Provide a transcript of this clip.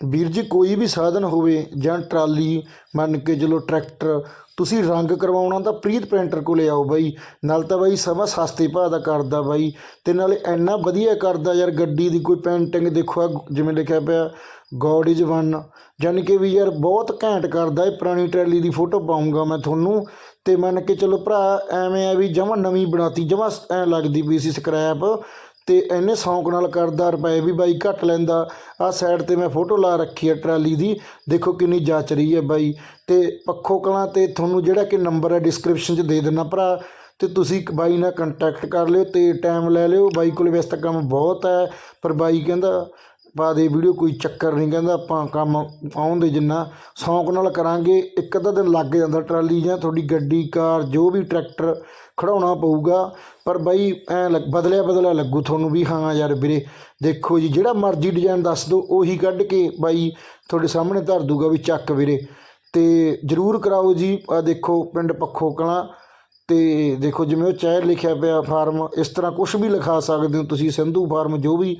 ਵੀਰ ਜੀ, ਕੋਈ ਵੀ ਸਾਧਨ ਹੋਵੇ ਜਾਂ ਟਰਾਲੀ, ਮੰਨ ਕੇ ਚਲੋ ਟਰੈਕਟਰ, ਤੁਸੀਂ ਰੰਗ ਕਰਵਾਉਣਾ ਤਾਂ ਪ੍ਰੀਤ ਪੇਂਟਰ ਕੋਲੇ ਆਓ ਬਾਈ। ਨਾਲ ਤਾਂ ਬਾਈ ਸਮਾਂ ਸਸਤੇ ਭਾਅ ਦਾ ਕਰਦਾ ਬਾਈ ਤੇ ਨਾਲੇ ਇੰਨਾ ਵਧੀਆ ਕਰਦਾ ਯਾਰ ਗੱਡੀ ਦੀ ਕੋਈ ਪੇਂਟਿੰਗ ਦੇਖੋ ਆ, ਜਿਵੇਂ ਲਿਖਿਆ ਪਿਆ ਗੋਡ ਇਜ਼ ਵਨ ਯਾਨੀ ਕਿ ਵੀ ਯਾਰ ਬਹੁਤ ਘੈਂਟ ਕਰਦਾ ਇਹ ਪੁਰਾਣੀ ਟਰਾਲੀ ਦੀ ਫੋਟੋ ਪਾਉਂਗਾ ਮੈਂ ਤੁਹਾਨੂੰ। ਤੇ ਮੰਨ ਕੇ ਚਲੋ ਭਰਾ, ਐਵੇਂ ਆ ਵੀ ਜਮਾਂ ਨਵੀਂ ਬਣਾਤੀ, ਜਮਾਂ ਐ ਲੱਗਦੀ ਵੀ ਸੀ ਸਕ੍ਰੈਪ ਤੇ ਇੰਨੇ ਸ਼ੌਂਕ ਨਾਲ ਕਰਦਾ, ਰੁਪਏ ਵੀ ਬਾਈ ਘੱਟ ਲੈਂਦਾ। ਆਹ ਸਾਈਡ ਤੇ ਮੈਂ ਫੋਟੋ ਲਾ ਰੱਖੀ ਹੈ ਟਰਾਲੀ ਦੀ। ਦੇਖੋ ਕਿੰਨੀ ਜਾਚ ਰਹੀ ਹੈ ਬਾਈ। ਤੇ ਪੱਖੋ ਕਲਾਂ ਤੇ ਤੁਹਾਨੂੰ ਜਿਹੜਾ ਕਿ ਨੰਬਰ ਹੈ ਡਿਸਕ੍ਰਿਪਸ਼ਨ 'ਚ ਦੇ ਦਿੰਦਾ ਭਰਾ। ਤੇ ਤੁਸੀਂ ਇੱਕ ਬਾਈ ਨਾਲ ਕੰਟੈਕਟ ਕਰ ਲਿਓ ਤੇ ਟਾਈਮ ਲੈ ਲਿਓ। ਬਾਈ ਕੋਲ ਵੈਸੇ ਤਾਂ ਕੰਮ ਬਹੁਤ ਹੈ, ਪਰ ਬਾਈ ਕਹਿੰਦਾ ਪਾ ਦੇ ਵੀਡੀਓ ਕੋਈ ਚੱਕਰ ਨਹੀਂ, ਕਹਿੰਦਾ ਆਪਾਂ ਕੰਮ ਆਉਣ ਦੇ ਜਿੰਨਾ ਸ਼ੌਂਕ ਨਾਲ ਕਰਾਂਗੇ, ਇੱਕ ਅੱਧਾ ਦਿਨ ਲੱਗ ਜਾਂਦਾ ਟਰਾਲੀ ਜਾਂ ਤੁਹਾਡੀ ਗੱਡੀ, ਕਾਰ, ਜੋ ਵੀ ਟਰੈਕਟਰ ਖੜਾਉਣਾ ਪਊਗਾ। ਪਰ ਬਾਈ, ਐ ਬਦਲਿਆ ਬਦਲਿਆ ਲੱਗੂ ਤੁਹਾਨੂੰ ਵੀ, ਹਾਂ ਯਾਰ ਵੀਰੇ, ਦੇਖੋ ਜੀ, ਜਿਹੜਾ ਮਰਜ਼ੀ ਡਿਜ਼ਾਈਨ ਦੱਸ ਦਿਓ, ਉਹੀ ਕੱਢ ਕੇ ਬਾਈ ਤੁਹਾਡੇ ਸਾਹਮਣੇ ਧਰ ਦੂਗਾ ਵੀ ਚੱਕ ਵੀਰੇ। ਤੇ ਜਰੂਰ ਕਰਾਓ ਜੀ ਆ ਦੇਖੋ ਪਿੰਡ ਪੱਖੋ ਕਲਾਂ, ਤੇ ਦੇਖੋ ਜਿਵੇਂ ਉਹ ਚਾਹ ਲਿਖਿਆ ਪਿਆ ਫਾਰਮ, ਇਸ ਤਰ੍ਹਾਂ ਕੁਝ ਵੀ ਲਿਖਾ ਸਕਦੇ ਹੋ ਤੁਸੀਂ, ਸਿੰਧੂ ਫਾਰਮ ਜੋ ਵੀ